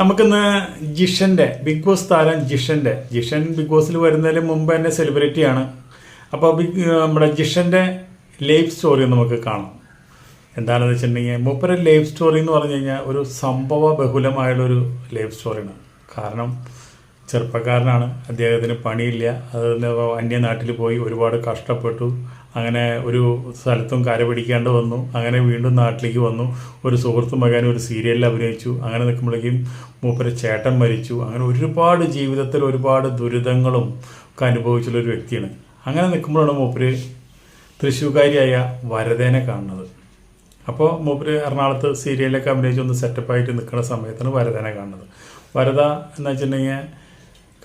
നമുക്കിന്ന് ജിഷന്റെ big boss താരം ജിഷന്റെ Jishan big ബോസിൽ വരുന്നതിന് മുമ്പ് തന്നെ സെലിബ്രിറ്റിയാണ് അപ്പോൾ ബിഗ് നമ്മുടെ ജിഷന്റെ ലൈഫ് സ്റ്റോറി നമുക്ക് കാണാം. എന്താണെന്ന് വെച്ചിട്ടുണ്ടെങ്കിൽ മൂപ്പരുടെ ലൈഫ് സ്റ്റോറി എന്ന് പറഞ്ഞു കഴിഞ്ഞാൽ ഒരു സംഭവ ബഹുലമായുള്ളൊരു ലൈഫ് സ്റ്റോറിയാണ് കാരണം ചെറുപ്പക്കാരനാണ്. അദ്ദേഹത്തിന് പണിയില്ല. അത് അന്യനാട്ടിൽ പോയി ഒരുപാട് കഷ്ടപ്പെട്ടു. അങ്ങനെ ഒരു സ്ഥലത്തും കര പിടിക്കാണ്ട് വന്നു. അങ്ങനെ വീണ്ടും നാട്ടിലേക്ക് വന്നു. ഒരു സുഹൃത്ത് മകൻ ഒരു സീരിയലിൽ അഭിനയിച്ചു. അങ്ങനെ നിൽക്കുമ്പോഴേക്കും മൂപ്പര് ചേട്ടൻ മരിച്ചു. അങ്ങനെ ഒരുപാട് ജീവിതത്തിൽ ഒരുപാട് ദുരിതങ്ങളും ഒക്കെ അനുഭവിച്ചുള്ള ഒരു വ്യക്തിയാണ്. അങ്ങനെ നിൽക്കുമ്പോഴാണ് മൂപ്പര് തൃശ്ശൂർക്കാരിയായ വരദേനെ കാണുന്നത്. അപ്പോൾ മൂപ്പര് എറണാകുളത്ത് സീരിയലൊക്കെ അഭിനയിച്ച് ഒന്ന് സെറ്റപ്പായിട്ട് നിൽക്കുന്ന സമയത്താണ് വരദനെ കാണുന്നത്. വരദ എന്ന് വെച്ചിട്ടുണ്ടെങ്കിൽ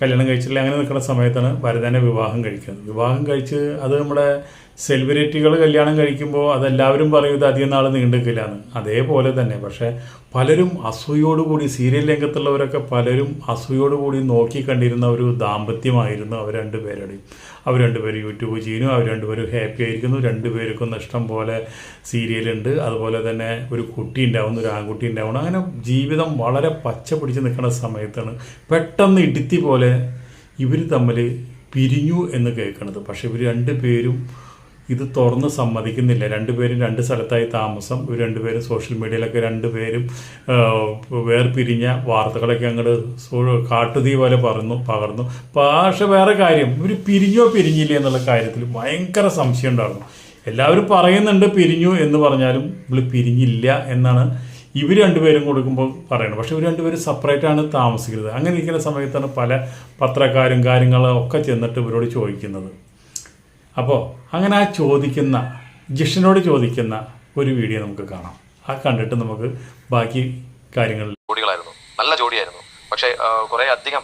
കല്യാണം കഴിച്ചില്ല അങ്ങനെ നിൽക്കുന്ന സമയത്താണ് ഭരതനെ വിവാഹം കഴിക്കുന്നത്. വിവാഹം കഴിച്ച് അത് നമ്മുടെ സെലിബ്രിറ്റികൾ കല്യാണം കഴിക്കുമ്പോൾ അതെല്ലാവരും പറയും ഇത് അധികം നാൾ നീണ്ടുക്കില്ലാന്ന് അതേപോലെ തന്നെ. പക്ഷേ പലരും അസൂയോടുകൂടി സീരിയൽ രംഗത്തുള്ളവരൊക്കെ പലരും അസൂയോടുകൂടി നോക്കി കണ്ടിരുന്ന ഒരു ദാമ്പത്യമായിരുന്നു അവർ രണ്ടുപേരുടെയും. അവർ രണ്ടുപേരും യൂട്യൂബ് ചെയ്യുന്നു അവർ രണ്ടുപേരും ഹാപ്പി ആയിരിക്കുന്നു. രണ്ടുപേർക്കും ഇഷ്ടം പോലെ സീരിയലുണ്ട്. അതുപോലെ തന്നെ ഒരു കുട്ടി ഉണ്ടാവുന്നു ഒരു ആൺകുട്ടി ഉണ്ടാവുന്നു. അങ്ങനെ ജീവിതം വളരെ പച്ച പിടിച്ച് നിൽക്കുന്ന സമയത്താണ് പെട്ടെന്ന് ഇടുത്തി പോലെ ഇവർ തമ്മിൽ പിരിഞ്ഞു എന്ന് കേൾക്കുന്നത്. പക്ഷേ ഇവർ രണ്ടുപേരും ഇത് തുറന്ന് സമ്മതിക്കുന്നില്ല. രണ്ടുപേരും രണ്ട് സ്ഥലത്തായി താമസം ഇവർ രണ്ടുപേരും സോഷ്യൽ മീഡിയയിലൊക്കെ രണ്ടുപേരും വേർപിരിഞ്ഞ വാർത്തകളൊക്കെ അങ്ങോട്ട് കാട്ടുതീ പോലെ പറഞ്ഞു പകർന്നു. പക്ഷെ വേറെ കാര്യം ഇവർ പിരിഞ്ഞോ പിരിഞ്ഞില്ലേ എന്നുള്ള കാര്യത്തിൽ ഭയങ്കര സംശയം ഉണ്ടായിരുന്നു. എല്ലാവരും പറയുന്നുണ്ട് പിരിഞ്ഞു എന്ന് പറഞ്ഞാലും ഇവൾ പിരിഞ്ഞില്ല എന്നാണ് ഇവർ രണ്ടുപേരും കൊടുക്കുമ്പോൾ പറയണം പക്ഷെ ഇവർ രണ്ടുപേരും സെപ്പറേറ്റ് ആണ് താമസിക്കുന്നത്. അങ്ങനെ ഇരിക്കുന്ന സമയത്താണ് പല പത്രക്കാരും കാര്യങ്ങളും ഒക്കെ ചെന്നിട്ട് ഇവരോട് ചോദിക്കുന്നത്. അപ്പോൾ അങ്ങനെ ആ ചോദിക്കുന്ന ജിഷനോട് ചോദിക്കുന്ന ഒരു വീഡിയോ നമുക്ക് കാണാം. ആ കണ്ടിട്ട് നമുക്ക് ബാക്കി കാര്യങ്ങളിൽ ജോഡികളായിരുന്നു. നല്ല ജോഡിയായിരുന്നു. പക്ഷേ കുറെ അധികം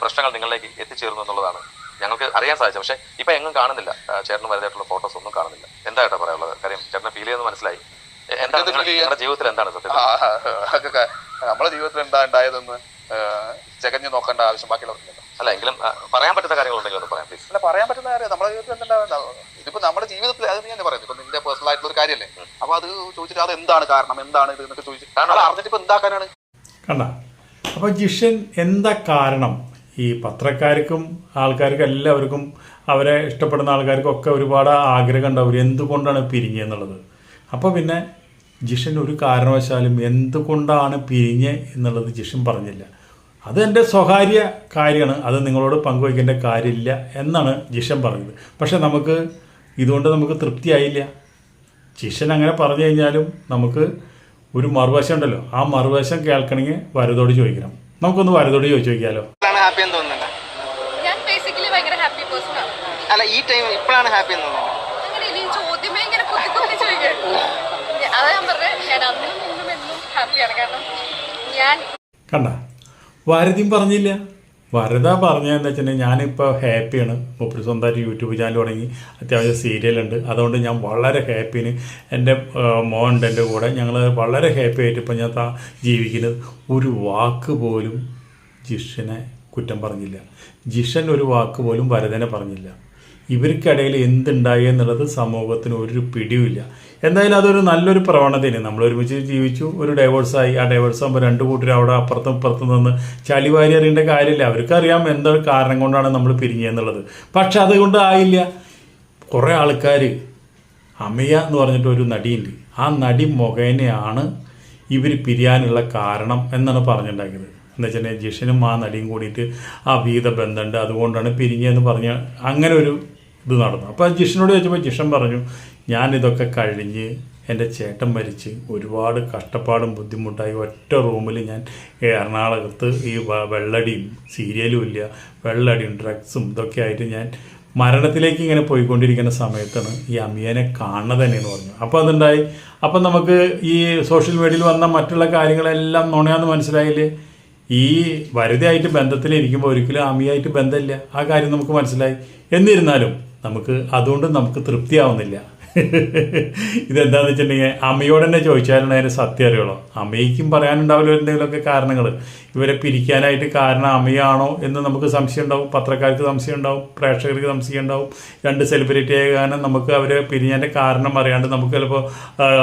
പ്രശ്നങ്ങൾ നിങ്ങളിലേക്ക് എത്തിച്ചേർന്നു എന്നുള്ളതാണ് ഞങ്ങൾക്ക് അറിയാൻ സാധിച്ചത്. പക്ഷേ ഇപ്പം എങ്ങും കാണുന്നില്ല. ചേട്ടന് വലുതായിട്ടുള്ള ഫോട്ടോസ് ഒന്നും കാണുന്നില്ല. എന്താ കേട്ടോ പറയാനുള്ളത്? കാര്യം ചേട്ടന് ഫീൽ ചെയ്യുന്നത് മനസ്സിലായി. എന്താ നിങ്ങളുടെ- ജീവിതത്തിൽ എന്താണ് സത്യം നമ്മുടെ ജീവിതത്തിൽ എന്താ ഉണ്ടായതെന്ന്? ചകഞ്ഞു നോക്കേണ്ട ആവശ്യം ബാക്കിയുള്ളവർക്കില്ല അല്ല എങ്കിലും പറയാൻ പറ്റുന്ന കാര്യങ്ങളുണ്ടെങ്കിൽ ഒന്ന് പറയാം പ്ലീസ് അല്ല പറയാൻ പറ്റുന്ന കാര്യം നമ്മുടെ ജീവിതത്തിൽ എന്താ ഇതിപ്പോ നമ്മുടെ ജീവിതത്തിൽ അത് ഞാൻ പറയുന്നത്. ഇപ്പൊ നിന്റെ പേഴ്സണൽ ആയിട്ടുള്ള ഒരു കാര്യമല്ലേ അപ്പൊ അത് ചോദിച്ചിട്ട് അത് എന്താണ് കാരണം? എന്താണ് ഇത് എന്നൊക്കെ ചോദിച്ചു. കാരണം- അറിഞ്ഞിട്ട് ഇപ്പൊ എന്താക്കാനാണ്? കണ്ട. അപ്പൊ ജിഷൻ എന്താ കാരണം? ഈ പത്രക്കാർക്കും ആൾക്കാർക്കും എല്ലാവർക്കും അവരെ ഇഷ്ടപ്പെടുന്ന ആൾക്കാർക്കും ഒക്കെ ഒരുപാട് ആഗ്രഹം ഉണ്ടാവും. എന്തുകൊണ്ടാണ് പിരിഞ്ഞെന്നുള്ളത്? അപ്പോൾ പിന്നെ ജിഷൻ ഒരു കാരണവശാലും എന്തുകൊണ്ടാണ് പിരിഞ്ഞ് എന്നുള്ളത് ജിഷൻ പറഞ്ഞില്ല. അത് എന്റെ സ്വകാര്യ കാര്യമാണ്. അത് നിങ്ങളോട് പങ്കുവയ്ക്കേണ്ട കാര്യമില്ല എന്നാണ് ജിഷൻ പറഞ്ഞത്. പക്ഷെ നമുക്ക് ഇതുകൊണ്ട് നമുക്ക് തൃപ്തിയായില്ല. ജിഷൻ അങ്ങനെ പറഞ്ഞു കഴിഞ്ഞാലും നമുക്ക് ഒരു മറുവശം ഉണ്ടല്ലോ. ആ മറുവശം കേൾക്കണമെങ്കിൽ വരതോട് ചോദിക്കണം. നമുക്കൊന്ന് വരതോട് ചോദിച്ചു നോക്കിയാലോ? ഹാപ്പി എന്ന് ഞാൻ ബേസിക്കലി ഭയങ്കര ഹാപ്പി പേഴ്സൺ ആണ്. അല്ല ഈ ടൈം ഇപ്പോഴാണ് ഹാപ്പി എന്ന് തോന്നുന്നില്ല അങ്ങനെ ഇനി ചോദ്യമേ ഇങ്ങനെ അതാ ഞാൻ പറഞ്ഞത് ഞാൻ അന്നും ഇന്നും എന്നും ഹാപ്പിയാണ് കാരണം ഞാൻ കണ്ട വരതിയും പറഞ്ഞില്ല. വരത പറഞ്ഞതെന്ന് വെച്ചിട്ടുണ്ടെങ്കിൽ ഞാനിപ്പോൾ ഹാപ്പിയാണ്. മൂപ്പര് സ്വന്തമായിട്ട് യൂട്യൂബ് ചാനൽ തുടങ്ങി. അത്യാവശ്യം സീരിയലുണ്ട് അതുകൊണ്ട് ഞാൻ വളരെ ഹാപ്പിന് എന്റെ മോനുണ്ട് എന്റെ കൂടെ. ഞങ്ങൾ വളരെ ഹാപ്പി ആയിട്ട് ഇപ്പം ഞാൻ ജീവിക്കുന്നത്. ഒരു വാക്ക് പോലും ജിഷനെ കുറ്റം പറഞ്ഞില്ല. ജിഷൻ ഒരു വാക്ക് പോലും വരതനെ പറഞ്ഞില്ല. ഇവർക്കിടയിൽ എന്തുണ്ടായി എന്നുള്ളത് സമൂഹത്തിന് ഒരു പിടിയുമില്ല. എന്തായാലും അതൊരു നല്ലൊരു പ്രവണതയാണ്. നമ്മൾ ഒരുമിച്ച് ജീവിച്ചു ഒരു ഡൈവേഴ്സായി ആ ഡൈവേഴ്സ് ആകുമ്പോൾ രണ്ട് കൂട്ടരും അവിടെ അപ്പുറത്തും ഇപ്പുറത്തും നിന്ന് ചളിവാരി അറിയേണ്ട കാര്യമില്ല. അവർക്കറിയാം എന്തൊരു കാരണം കൊണ്ടാണ് നമ്മൾ പിരിഞ്ഞതെന്നുള്ളത്. പക്ഷെ അതുകൊണ്ട് ആയില്ല. കുറേ ആൾക്കാർ അമിയ എന്ന് പറഞ്ഞിട്ട് ഒരു നടിയുണ്ട്. ആ നടി മുഖേനയാണ് ഇവർ പിരിയാനുള്ള കാരണം എന്നാണ് പറഞ്ഞിട്ടുണ്ടാക്കിയത്. എന്ന് വെച്ചിട്ടുണ്ടെങ്കിൽ ജിഷനും ആ നടിയും കൂടിയിട്ട് ആ വീത ബന്ധമുണ്ട്. അതുകൊണ്ടാണ് പിരിഞ്ഞതെന്ന് പറഞ്ഞ അങ്ങനെ ഒരു ഇത് നടന്നു. അപ്പോൾ ജിഷനോട് ചോദിച്ചപ്പോൾ ജിഷൻ പറഞ്ഞു ഞാനിതൊക്കെ കഴിഞ്ഞ് എന്റെ ചേട്ടൻ മരിച്ച് ഒരുപാട് കഷ്ടപ്പാടും ബുദ്ധിമുട്ടായി ഒറ്റ റൂമിൽ ഞാൻ എറണാകുളത്ത് ഈ വെള്ളടിയും സീരിയലും ഇല്ല വെള്ളടിയും ഡ്രഗ്സും ഇതൊക്കെ ആയിട്ട് ഞാൻ മരണത്തിലേക്ക് ഇങ്ങനെ പോയിക്കൊണ്ടിരിക്കുന്ന സമയത്താണ് ഈ അമിയനെ കാണുന്നത് തന്നെയെന്ന് പറഞ്ഞു. അപ്പോൾ അതുണ്ടായി അപ്പം നമുക്ക് ഈ സോഷ്യൽ മീഡിയയിൽ വന്ന മറ്റുള്ള കാര്യങ്ങളെല്ലാം നുണയാന്ന് മനസ്സിലായില്ലേ? ഈ വരുതയായിട്ട് ബന്ധത്തിലിരിക്കുമ്പോൾ ഒരിക്കലും അമിയായിട്ട് ബന്ധമില്ല. ആ കാര്യം നമുക്ക് മനസ്സിലായി. എന്നിരുന്നാലും നമുക്ക് അതുകൊണ്ട് നമുക്ക് തൃപ്തിയാവുന്നില്ല. ഇതെന്താന്ന് വെച്ചിട്ടുണ്ടെങ്കിൽ അമ്മയോട് തന്നെ ചോദിച്ചാലാണ് അതിന് സത്യം അറിയുള്ളൂ. അമ്മയ്ക്കും പറയാനുണ്ടാവില്ല എന്തെങ്കിലുമൊക്കെ കാരണങ്ങൾ ഇവരെ പിരിക്കാനായിട്ട് കാരണം അമ്മയാണോ എന്ന് നമുക്ക് സംശയം ഉണ്ടാവും. പത്രക്കാർക്ക് സംശയം ഉണ്ടാവും. പ്രേക്ഷകർക്ക് സംശയം ഉണ്ടാവും. രണ്ട് സെലിബ്രിറ്റി ആയ കാരണം നമുക്ക് അവരെ പിരിഞ്ഞതിന്റെ കാരണം അറിയാണ്ട് നമുക്ക് ചിലപ്പോൾ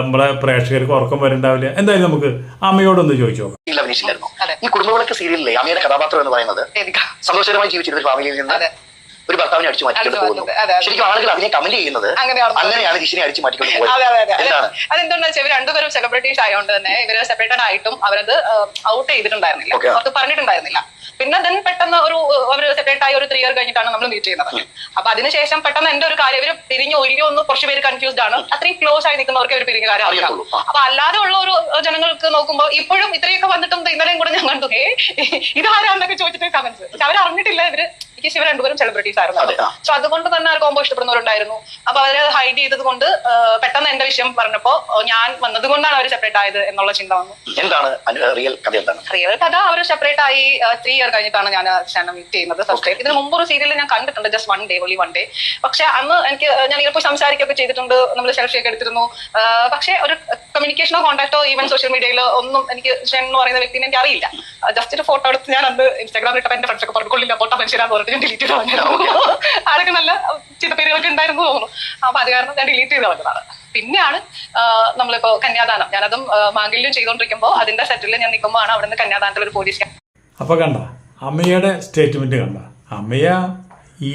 നമ്മളെ പ്രേക്ഷകർക്ക് ഉറക്കം വരണ്ടാവില്ല. എന്തായാലും നമുക്ക് അമ്മയോടൊന്ന് ചോദിച്ചു നോക്കാം. സീരിയൽ അഭിനയിച്ചില്ലായിരുന്നു. ഈ കുടുംബവിളക്ക് സീരിയലിലെ അമ്മയുടെ കഥാപാത്രം എന്ന് പറയുന്നത് സന്തോഷകരമായി ജീവിച്ചിരുന്ന ഒരു ഫാമിലിയിൽ നിന്ന്. ഒരു ഭർത്താവിനെ അടിച്ചു മാറ്റിക്കൊണ്ട് പോകുന്നു. ശരിക്കും ആളുകൾ അതിനെ കമന്റ് ചെയ്യുന്നത് അങ്ങനെയാണ് ജിഷിനെ അടിച്ചു മാറ്റിക്കൊണ്ട് അതെ അതെ അതെ. എന്താണ്? അതെന്താണെന്ന് വെച്ചാൽ ഇവർ രണ്ടുപേരും സെലിബ്രിറ്റീസ് ആയതുകൊണ്ട് തന്നെ ഇവർ സെപ്പറേറ്റഡ് ആയിട്ടും അവരത് ഔട്ട് ചെയ്തിട്ടുണ്ടായിരുന്നില്ല. പറഞ്ഞിട്ടുണ്ടായിരുന്നില്ല. പിന്നെ ദെൻ പെട്ടെന്ന് ഒരു അവർ സെപ്പറേറ്റ് ആയി ഒരു ത്രീ ഇയർ കഴിഞ്ഞിട്ടാണ് നമ്മൾ മീറ്റ് ചെയ്യുന്നത്. അപ്പൊ അതിനുശേഷം പെട്ടെന്ന് എന്റെ ഒരു കാര്യം ഇവർ പിരിഞ്ഞോ ഇല്ലയോ ഒന്ന് കുറച്ച് പേര് കൺഫ്യൂസ്ഡ് ആണ്. അത്രയും ക്ലോസ് ആയി നിൽക്കുന്നവർക്ക് ഇവർ പിരിഞ്ഞ കാര്യം അറിയാം. അപ്പൊ അല്ലാതെ ഉള്ള ഒരു ജനങ്ങൾക്ക് നോക്കുമ്പോൾ ഇപ്പോഴും ഇത്രയൊക്കെ വന്നിട്ടും ഇന്നലെയും കൂടെ ഞാൻ കണ്ടു. ഏ ഇതാരാന്നൊക്കെ ചോദിച്ചിട്ട് കമന്റ്സ് പക്ഷെ അവർ അറിഞ്ഞിട്ടില്ല ഇവർ. എനിക്ക് ഇവർ രണ്ടുപേരും സെലിബ്രിറ്റീസ് ആയിരുന്നു. സോ അതുകൊണ്ട് തന്നെ ഒരു കോമ്പോ ഇഷ്ടപ്പെടുന്നവരുണ്ടായിരുന്നു. അപ്പൊ അവർ ഹൈഡ് ചെയ്തത് കൊണ്ട് പെട്ടെന്ന് എന്റെ വിഷയം പറഞ്ഞപ്പോ ഞാൻ വന്നത് കൊണ്ടാണ് അവർ സെപ്പറേറ്റ് ആയത് എന്നുള്ള ചിന്ത വന്നു. എന്താണ് റിയൽ കഥ എന്താണ്? റിയൽ കഥ അവർ സെപ്പറേറ്റ് ആയി. ത്രീ ഇയർ കഴിഞ്ഞിട്ടാണ് ഞാൻ ക്ഷണം മീറ്റ് ചെയ്യുന്നത് ഫസ്റ്റ് ടൈം ഇതിന് മുമ്പ് ഒരു സീരിയൽ ഞാൻ കണ്ടിട്ടുണ്ട് ജസ്റ്റ് വൺ ഡേ ഒളി വൺ ഡേ പക്ഷെ അന്ന് എനിക്ക് ഞാൻ പോയി സംസാരിക്കുകയൊക്കെ ചെയ്തിട്ടുണ്ട് നമ്മൾ സെൽഫി ഒക്കെ എടുത്തിരുന്നു. പക്ഷെ ഒരു കമ്മ്യൂണിക്കേഷനോ കോൺടാക്ടോ ഈവൻ സോഷ്യൽ മീഡിയയിലോ ഒന്നും എനിക്ക് ഷെൻ എന്ന് പറയുന്ന വ്യക്തിനെ എനിക്ക് അറിയില്ല. ജസ്റ്റ് ഒരു ഫോട്ടോ എടുത്ത് ഞാൻ അന്ന് ഇൻസ്റ്റാഗ്രാമിൽ ഇട്ടപ്പോൾ എന്റെ ഫ്രണ്ട്സ് ഒക്കെ പറഞ്ഞു കൊള്ളില്ല ഫോട്ടോ മനുഷ്യരാന്ന് പറഞ്ഞിട്ട് ഞാൻ ഡിലീറ്റ് ചെയ്ത് കളഞ്ഞു ആരൊക്കെ നല്ല ചില ചിത്തപ്പേരുകളൊക്കെ ഉണ്ടായിരുന്നു തോന്നുന്നു. അപ്പൊ അത് കാരണം ഞാൻ ഡിലീറ്റ് ചെയ്ത് കളഞ്ഞതാണ് പിന്നെയാണ് നമ്മളിപ്പോ കന്യാദാനം. ഞാനതും മാംഗല്യം ചെയ്തുകൊണ്ടിരിക്കുമ്പോൾ അതിന്റെ സെറ്റിൽ ഞാൻ നിൽക്കുമ്പോൾ ആണ് അവിടുന്ന് കന്യാദാനത്തിൽ ഒരു പോലീസ് അപ്പോൾ കണ്ട അമ്മയുടെ സ്റ്റേറ്റ്മെന്റ് കണ്ട. അമ്മയ ഈ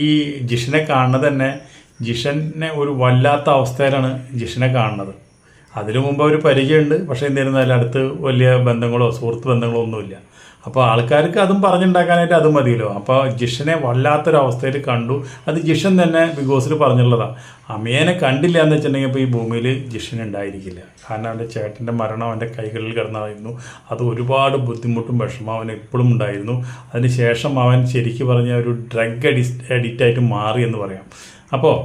ജിഷനെ കാണുന്നത് തന്നെ ജിഷനെ ഒരു വല്ലാത്ത അവസ്ഥയിലാണ് ജിഷനെ കാണുന്നത്. അതിനു മുമ്പ് ഒരു പരിചയമുണ്ട്. പക്ഷേ എന്നിരുന്നാലും അടുത്ത് വലിയ ബന്ധങ്ങളോ സുഹൃത്ത് ബന്ധങ്ങളോ ഒന്നുമില്ല. അപ്പോൾ ആൾക്കാർക്ക് അതും പറഞ്ഞുണ്ടാക്കാനായിട്ട് അത് മതിയല്ലോ. അപ്പോൾ ജിഷനെ വല്ലാത്തൊരവസ്ഥയിൽ കണ്ടു. അത് ജിഷൻ തന്നെ ബിഗ് ബോസിൽ പറഞ്ഞുള്ളതാണ് അമ്മേനെ കണ്ടില്ല എന്ന് വെച്ചിട്ടുണ്ടെങ്കിൽ ഇപ്പോൾ ഈ ഭൂമിയിൽ ജിഷൻ ഉണ്ടായിരിക്കില്ല. കാരണം അവന്റെ ചേട്ടന്റെ മരണം അവന്റെ കൈകളിൽ കിടന്നായിരുന്നു. അത് ഒരുപാട് ബുദ്ധിമുട്ടും വിഷമം അവൻ എപ്പോഴും ഉണ്ടായിരുന്നു. അതിന് ശേഷം അവൻ ശരിക്കും പറഞ്ഞ ഒരു ഡ്രഗ് അഡി അഡിക്റ്റായിട്ട് മാറി എന്ന് പറയാം. അപ്പോൾ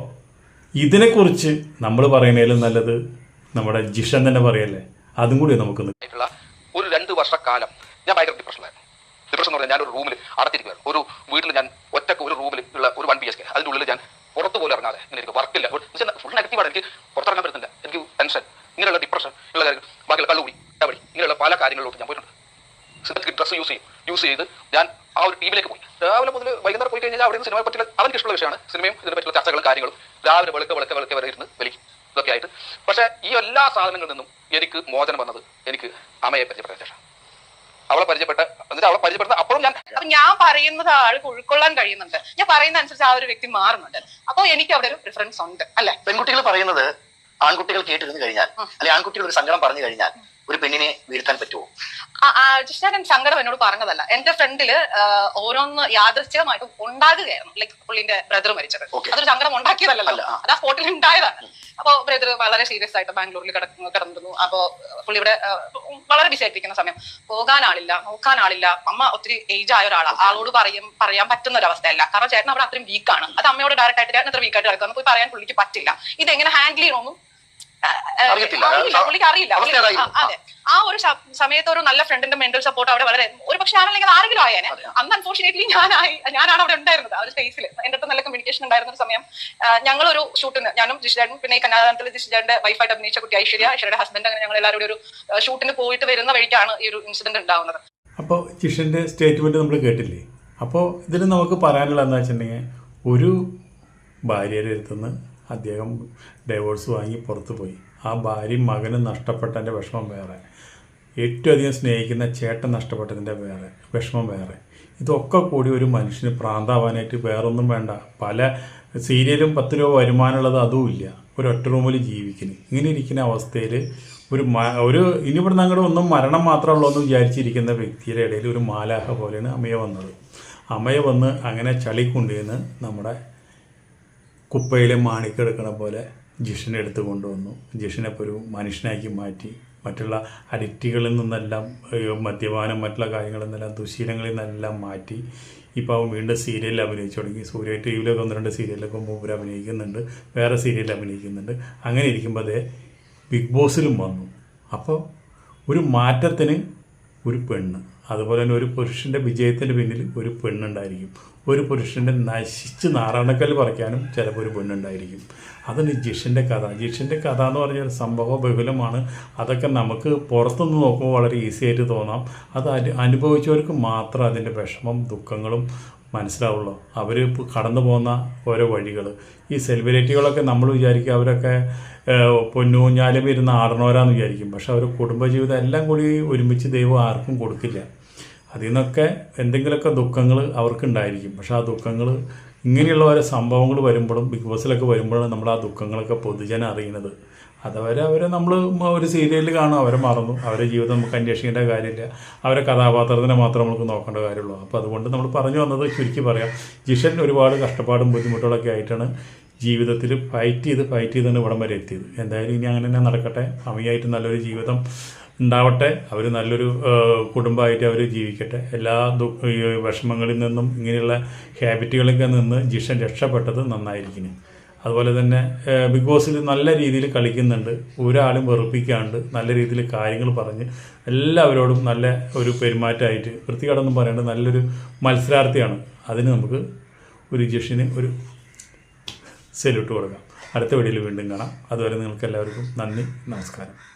ഇതിനെക്കുറിച്ച് നമ്മൾ പറയുന്നതിലും നല്ലത് നമ്മുടെ ജിഷൻ തന്നെ പറയല്ലേ? അതും കൂടി നമുക്ക് ഒരു രണ്ട് വർഷക്കാലം ഞാൻ ഭയങ്കര ഡിപ്രഷനിലായിരുന്നു ഡിപ്രഷൻ എന്ന് പറഞ്ഞാൽ ഞാൻ ഒരു റൂമിൽ അടത്തിരിക്കുകയാണ് ഒരു വീട്ടിൽ ഞാൻ ഒറ്റയ്ക്ക് ഒരു റൂമിൽ ഉള്ള ഒരു വൺ ബി എസ് കെ അതിന്റെ ഉള്ളിൽ ഞാൻ പുറത്ത് പോലും ഇറങ്ങാതെ ഇങ്ങനെ എനിക്ക് വർക്കില്ല ഫുൾ നെഗറ്റീവാണ് എനിക്ക് പുറത്തിറങ്ങാൻ പറ്റുന്നില്ല എനിക്ക് ടെൻഷൻ ഇങ്ങനെയുള്ള ഡിപ്രഷൻ ഉള്ള കാര്യങ്ങൾ. ബാക്കിയുള്ള കള്ളുകൂടി കബഡി ഇങ്ങനെയുള്ള പല കാര്യങ്ങളിലോട്ട് ഞാൻ പോയിട്ടുണ്ട്. സിനിമയ്ക്ക് ഡ്രസ്സ് യൂസ് ചെയ്യും. യൂസ് ചെയ്ത് ഞാൻ ആ ഒരു ടീമിലേക്ക് പോയി. രാവിലെ മുതൽ വൈകുന്നേരം പോയി കഴിഞ്ഞാൽ അവിടെ നിന്ന് സിനിമയെ പറ്റിയുള്ള അവർക്ക് ഇഷ്ടമുള്ള വിഷയമാണ്. സിനിമയും ഇതിനെ പറ്റിയുള്ള ചർച്ചകളും കാര്യങ്ങളും. രാവിലെ വെളുക്ക വെളുക്ക വെളുക്ക വരെ ഇരുന്ന് വലിക്കും. ഇതൊക്കെ ആയിട്ട്. പക്ഷെ ഈ എല്ലാ സാധനങ്ങളിൽ നിന്നും എനിക്ക് മോചനം വന്നത് എനിക്ക് അമ്മയെ പരിചയപ്പെട്ട ശേഷം. അവളെ പരിചയപ്പെട്ട എന്നിട്ട് അവളെ പരിചയപ്പെടുന്ന അപ്പോഴും ഞാൻ ഞാൻ പറയുന്നത് ആൾക്ക് ഉൾക്കൊള്ളാൻ കഴിയുന്നുണ്ട്. ഞാൻ പറയുന്ന അനുസരിച്ച് ആ ഒരു വ്യക്തി മാറുന്നുണ്ട്. അപ്പൊ എനിക്ക് അവിടെ ഒരു പ്രിഫറൻസ് ഉണ്ട് അല്ലെ? പെൺകുട്ടികൾ പറയുന്നത് ആൺകുട്ടികൾ കേട്ടിരുന്നു കഴിഞ്ഞാൽ അല്ലെങ്കിൽ ആൺകുട്ടികൾ ഒരു സങ്കടം പറഞ്ഞു കഴിഞ്ഞാൽ ഒരു പെണ്ണിനെ വീഴ്ത്താൻ പറ്റുമോ? കൃഷ്ണൻ സങ്കടം എന്നോട് പറഞ്ഞതല്ല. എന്റെ ഫ്രണ്ടിൽ ഓരോന്ന് യാദൃശ്ചികമായിട്ട് ഉണ്ടാകുകയായിരുന്നു. ലൈക്ക് പുള്ളിന്റെ ബ്രദർ മരിച്ചത്. അതൊരു സങ്കടം ഉണ്ടാക്കിയതല്ലല്ലോ. അത് ആ സ്പോട്ടിൽ ഉണ്ടായതാണ്. അപ്പൊ ബ്രദർ വളരെ സീരിയസ് ആയിട്ട് ബാംഗ്ലൂരിൽ കിടക്കുന്നു കിടന്നിരുന്നു. അപ്പൊ പുള്ളി ഇവിടെ വളരെ ബിസി ആയിട്ടിരിക്കുന്ന സമയം. പോകാൻ ആളില്ല നോക്കാൻ ആളില്ല. അമ്മ ഒത്തിരി ഏജ് ആയ ഒരാളാണ് ആളോട് പറയും പറയാൻ പറ്റുന്ന ഒരു അവസ്ഥയല്ല കാരണം ചേട്ടൻ അവിടെ അത്രയും വീക്കാണ് അത് അമ്മയോട് ഡയറക്റ്റ് ആയിട്ട് ചേട്ടൻ അത്ര വീക്കായിട്ട് കിടക്കുന്നു പോയി പറയാൻ പുള്ളിക്ക് പറ്റില്ല. ഇത് എങ്ങനെ ഹാൻഡിൽ ചെയ്യണമെന്നും പുള്ളിക്ക് അറിയില്ല. അതെ. ആ ഒരു സമയത്ത് ഒരു നല്ല ഫ്രണ്ടിന്റെ മെന്റൽ സപ്പോർട്ട് അവിടെ വളരെ ഒരു പക്ഷെ ആണെങ്കിൽ ആരെങ്കിലും ആയേനെ. അന്ന് അൺഫോർച്ചുനേറ്റ്ലി ഞാനായി ഞാനാണ് അവിടെ ഉണ്ടായിരുന്നത്. ആ ഒരു സ്പേസിൽ എന്റെ അടുത്ത് നല്ല കമ്മ്യൂണിക്കേഷൻ ഉണ്ടായിരുന്ന ഒരു സമയം ഞങ്ങൾ ഒരു ഷൂട്ടിന് ഞാനും ജിഷ്ജാനും പിന്നെ ഈ കന്യാദാനത്തിൽ ജിഷ്ജാന്റെ വൈഫായിട്ട് അഭിനയിച്ച കുട്ടി ഐശ്വര്യ ഐശ്വര്യയുടെ ഹസ്ബൻഡ് അങ്ങനെ ഞങ്ങൾ എല്ലാവരും ഒരു ഷൂട്ടിന് പോയിട്ട് വരുന്ന വഴിക്കാണ് ഈ ഒരു ഇൻസിഡന്റ് ഉണ്ടാവുന്നത്. അപ്പോൾ ജിഷന്റെ സ്റ്റേറ്റ്മെന്റ് നമ്മൾ കേട്ടില്ലേ? അപ്പോൾ ഇതിൽ നമുക്ക് പറയാനുള്ള എന്താ വെച്ചിട്ടുണ്ടെങ്കിൽ ഒരു ഭാര്യയുടെ അടുത്തുനിന്ന് അദ്ദേഹം ഡൈവോഴ്സ് വാങ്ങി പുറത്തു പോയി. ആ ഭാര്യയും മകനും നഷ്ടപ്പെട്ടതിന്റെ വിഷമം വേറെ. ഏറ്റവും അധികം സ്നേഹിക്കുന്ന ചേട്ടൻ നഷ്ടപ്പെട്ടതിന്റെ വേറെ വിഷമം വേറെ. ഇതൊക്കെ കൂടി ഒരു മനുഷ്യന് പ്രാന്താവാനായിട്ട് വേറൊന്നും വേണ്ട. പല സീരിയലും പത്ത് രൂപ വരുമാനമുള്ളത് അതുമില്ല ഒരു ഒറ്റ റൂമിൽ ജീവിക്കുന്നു. ഇങ്ങനെ ഇരിക്കുന്ന അവസ്ഥയിൽ ഒരു ഒരു ഇനി ഇവിടെ അങ്ങോട്ട് ഒന്നും മരണം മാത്രമുള്ളൂ എന്ന് വിചാരിച്ചിരിക്കുന്ന വ്യക്തിയുടെ ഇടയിൽ ഒരു മാലാഹ പോലെയാണ് അമ്മയെ വന്നത്. അമ്മയെ വന്ന് അങ്ങനെ ചളി കൊണ്ടുവന്ന് നമ്മുടെ കുപ്പയിലെ മാണിക്കെടുക്കണ പോലെ ജിഷനെ എടുത്തു കൊണ്ടുവന്നു. ജിഷനെ ഒരു മനുഷ്യനാക്കി മാറ്റി. മറ്റുള്ള അഡിക്റ്റുകളിൽ നിന്നെല്ലാം മദ്യപാനം മറ്റുള്ള കാര്യങ്ങളിൽ നിന്നെല്ലാം ദുശീലങ്ങളിൽ നിന്നെല്ലാം മാറ്റി. ഇപ്പോൾ അവൻ വീണ്ടും സീരിയലിൽ അഭിനയിച്ചു തുടങ്ങി. സൂര്യ ടി വിയിലൊക്കെ ഒന്ന് രണ്ട് സീരിയലൊക്കെ മൂപ്പർ അഭിനയിക്കുന്നുണ്ട്. വേറെ സീരിയലിൽ അഭിനയിക്കുന്നുണ്ട്. അങ്ങനെ ഇരിക്കുമ്പോൾ അതേ ബിഗ് ബോസിലും വന്നു. അപ്പോൾ ഒരു മാറ്റത്തിന് ഒരു പെണ്ണ്. അതുപോലെ തന്നെ ഒരു പുരുഷന്റെ വിജയത്തിന്റെ പിന്നിൽ ഒരു പെണ്ണുണ്ടായിരിക്കും. ഒരു പുരുഷന്റെ നശിച്ച് നാരായണക്കൽ പറിക്കാനും ചിലപ്പോൾ ഒരു പെണ്ണുണ്ടായിരിക്കും. അതാണ് ജിഷന്റെ കഥ. ജിഷന്റെ കഥ എന്ന് പറഞ്ഞാൽ സംഭവ ബഹുലമാണ്. അതൊക്കെ നമുക്ക് പുറത്തുനിന്ന് നോക്കുമ്പോൾ വളരെ ഈസി ആയിട്ട് തോന്നാം. അത് അനു അനുഭവിച്ചവർക്ക് മാത്രം അതിന്റെ വിഷമം ദുഃഖങ്ങളും മനസ്സിലാവുള്ളൂ. അവർ കടന്നു പോകുന്ന ഓരോ വഴികൾ. ഈ സെലിബ്രിറ്റികളൊക്കെ നമ്മൾ വിചാരിക്കുക അവരൊക്കെ പൊന്നൂഞ്ഞാലും ഇരുന്ന് ആടണവരാന്ന് വിചാരിക്കും. പക്ഷെ അവർ കുടുംബജീവിതം എല്ലാം കൂടി ഒരുമിച്ച് ദൈവം ആർക്കും കൊടുക്കില്ല. അതിൽ നിന്നൊക്കെ എന്തെങ്കിലുമൊക്കെ ദുഃഖങ്ങൾ അവർക്കുണ്ടായിരിക്കും. പക്ഷെ ആ ദുഃഖങ്ങൾ ഇങ്ങനെയുള്ള ഓരോ സംഭവങ്ങൾ വരുമ്പോഴും ബിഗ് ബോസിലൊക്കെ വരുമ്പോഴാണ് നമ്മൾ ആ ദുഃഖങ്ങളൊക്കെ പൊതുജനം അറിയുന്നത്. അതുവരെ അവരെ നമ്മൾ ഒരു സീരിയലിൽ കാണും അവരെ മറന്നു. അവരെ ജീവിതം നമുക്ക് അന്വേഷിക്കേണ്ട കാര്യമില്ല. അവരെ കഥാപാത്രത്തിനെ മാത്രം നമുക്ക് നോക്കേണ്ട കാര്യമുള്ളൂ. അപ്പോൾ അതുകൊണ്ട് നമ്മൾ പറഞ്ഞു വന്നത് ചുരുക്കി പറയാം. ജിഷൻ ഒരുപാട് കഷ്ടപ്പാടും ബുദ്ധിമുട്ടുകളൊക്കെ ആയിട്ടാണ് ജീവിതത്തിൽ ഫൈറ്റ് ചെയ്ത് ഫൈറ്റ് ചെയ്താണ് ഇവിടം വരെ എത്തിയത്. എന്തായാലും ഇനി അങ്ങനെ തന്നെ നടക്കട്ടെ. അമിയായിട്ട് നല്ലൊരു ജീവിതം ഉണ്ടാവട്ടെ. അവർ നല്ലൊരു കുടുംബമായിട്ട് അവർ ജീവിക്കട്ടെ. എല്ലാ വിഷമങ്ങളിൽ നിന്നും ഇങ്ങനെയുള്ള ഹാബിറ്റുകളൊക്കെ നിന്ന് ജിഷൻ രക്ഷപ്പെട്ടത് നന്നായിരിക്കും. അതുപോലെ തന്നെ ബിഗ് ബോസിൽ നല്ല രീതിയിൽ കളിക്കുന്നുണ്ട്. ഒരാളും വെറുപ്പിക്കാണ്ട് നല്ല രീതിയിൽ കാര്യങ്ങൾ പറഞ്ഞ് എല്ലാവരോടും നല്ല ഒരു പെരുമാറ്റമായിട്ട് വൃത്തികേടൊന്നും പറയാണ്ട് നല്ലൊരു മത്സരാർത്ഥിയാണ്. അതിന് നമുക്ക് ഒരു ജിഷിന് ഒരു സെല്യൂട്ട് കൊടുക്കാം. അടുത്ത വീഡിയോയിൽ വീണ്ടും കാണാം. അതുവരെ നിങ്ങൾക്ക് എല്ലാവർക്കും നന്ദി നമസ്കാരം.